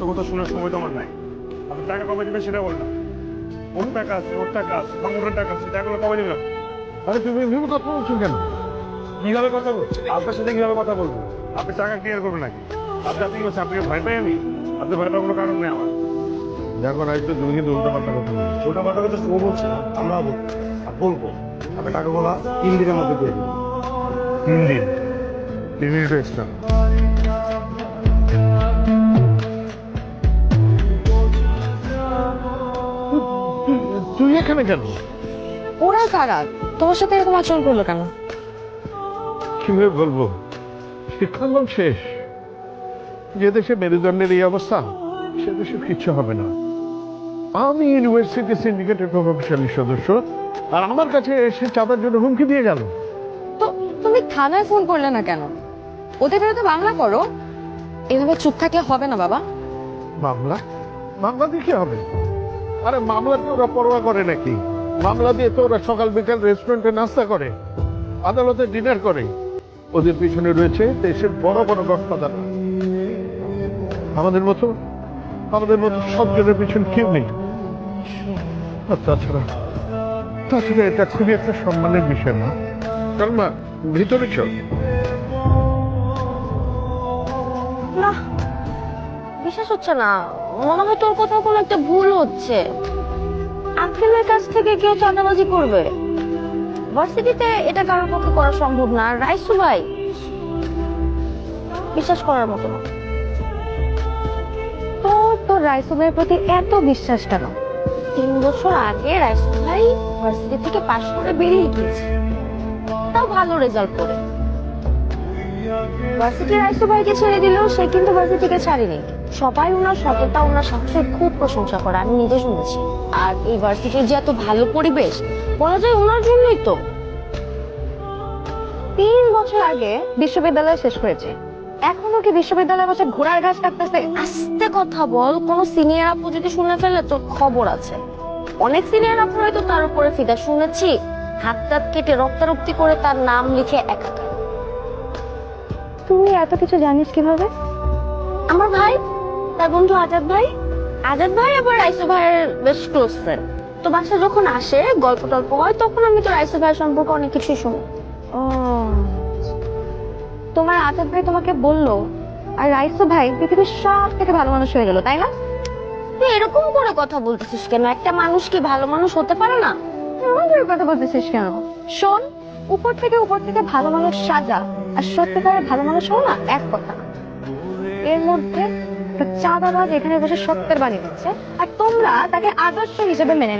এত কথা শোনার সময় তো আমার নাই। আপনি টাকা কবে দিবেন সেটা বললাম ওর টাকা আছে ওর টাকা আছে মামুরের টাকা আছে টাকাগুলো কবে দিবেন আরে তুমি এভাবে কথা বলছো কেন? কীভাবে কথা বলব আপনার সাথে কীভাবে কথা বলব? আপনি টাকা ক্লিয়ার করবেন নাকি? আপনি আপনি বলছেন? আপনাকে ভয় পাই আমি আপনার ভয় পাওয়ার কোনো কারণ নেই আমার। দেখো না একটু তুমি কিন্তু উল্টো পাল্টা কথা বলছো। ওটা কথা কথা ও বলছে আমরা বলব। আর বলব আপনি টাকাগুলো তিন দিনের মধ্যে দিয়ে দিন তিন দিন? তিন দিন এক্সট্রা এখানে কেন? ওরা কারা? তোমার সাথে এরকম আচরণ করল কেন? কীভাবে বলব? শিক্ষাঙ্গন শেষ। যে দেশে মেরুদণ্ডের এই অবস্থা সে দেশে কিচ্ছু হবে না। আমি ইউনিভার্সিটি সিন্ডিকেটের প্রভাবশালী সদস্য আর আমার কাছে এসে চাঁদার জন্য হুমকি দিয়ে গেল। তো তুমি থানায় ফোন করলে না কেন? ওদের বিরুদ্ধে মামলা করো। এভাবে চুপ থাকলে হবে না বাবা। মামলা? মামলা দিয়ে কি হবে? আরে মামলা তো ওরা পরোয়া করে নাকি? মামলা দিয়ে তো ওরা সকাল বিকাল রেস্টুরেন্টে নাস্তা করে, আদালতে ডিনার করে। ওদের পিছনে রয়েছে দেশের বড় বড় গডফাদার আমাদের মতো আমাদের মতো সজ্জনের পিছনে কেউ নেই। আর তাছাড়া তাছাড়া এটা খুবই একটা সম্মানের বিষয় না। মা ভিতরে চল। বিশ্বাস হচ্ছে না। মনে হয় তোর কোথাও কোনো একটা ভুল হচ্ছে। আঙ্কেলের কাছ থেকে কেউ চাঁদাবাজি করবে। ভার্সিটিতে এটা কারোর পক্ষে করা সম্ভব না। রাইসু ভাই, বিশ্বাস করার মতো না। তোর রাইসু ভাইয়ের প্রতি এত বিশ্বাস কেন? তিন বছর আগে রাইসু ভাই ভার্সিটি থেকে পাশ করে বেরিয়ে গিয়েছে। তাও ভালো রেজাল্ট করে। ভার্সিটি রাইসু ভাইকে ছেড়ে দিলেও সে কিন্তু ভার্সিটিকে ছাড়েনি। সবাই ওনার সততা, ওনার সাহসের খুব প্রশংসা করে, আমি নিজে শুনেছি। আর এই ভার্সিটির যে এত ভালো পরিবেশ, বলা যায় ওনার জন্যই তো। তিন বছর আগে বিশ্ববিদ্যালয় শেষ করেছে এখনও কি বিশ্ববিদ্যালয় বসে ঘোড়ার ঘাস কাটতেছে? আস্তে কথা বল, কোন সিনিয়র আপু যদি শুনে ফেলে, তোর খবর আছে। অনেক সিনিয়র আপু হয়তো তার উপরে ফিদা। শুনেছি হাত টাত কেটে রক্তারক্তি করে তার নাম লিখে একাকার। তুই এত কিছু জানিস কীভাবে? আমার ভাই তার বন্ধু আজাদ ভাই। আজাদ ভাই আবার রাইসু ভাইয়ের বেশ ক্লোজ ফ্রেন্ড তো বাসা যখন আসে গল্প টল্প হয় তখন আমি তো রাইসু ভাইয়ের সম্পর্কে অনেক কিছুই শুনি। ও। তোমার আজাদ ভাই তোমাকে বলল আর রাইসু ভাই পৃথিবীর সব থেকে ভালো মানুষ হয়ে গেল তাই না? তুই এরকম করে কথা বলতেছিস কেন? একটা মানুষ কি ভালো মানুষ হতে পারে না? এমন করে কথা বলতেছিস কেন? শোন উপর থেকে উপর থেকে ভালো মানুষ সাজা। আর সত্যিকারের ভালো মানুষ হও না এক কথা। এর মধ্যে চাঁদাবাজ এখানে বসে সত্যের বাণী দিচ্ছে, আর তোমরা তাকে আদর্শ হিসেবে মেনে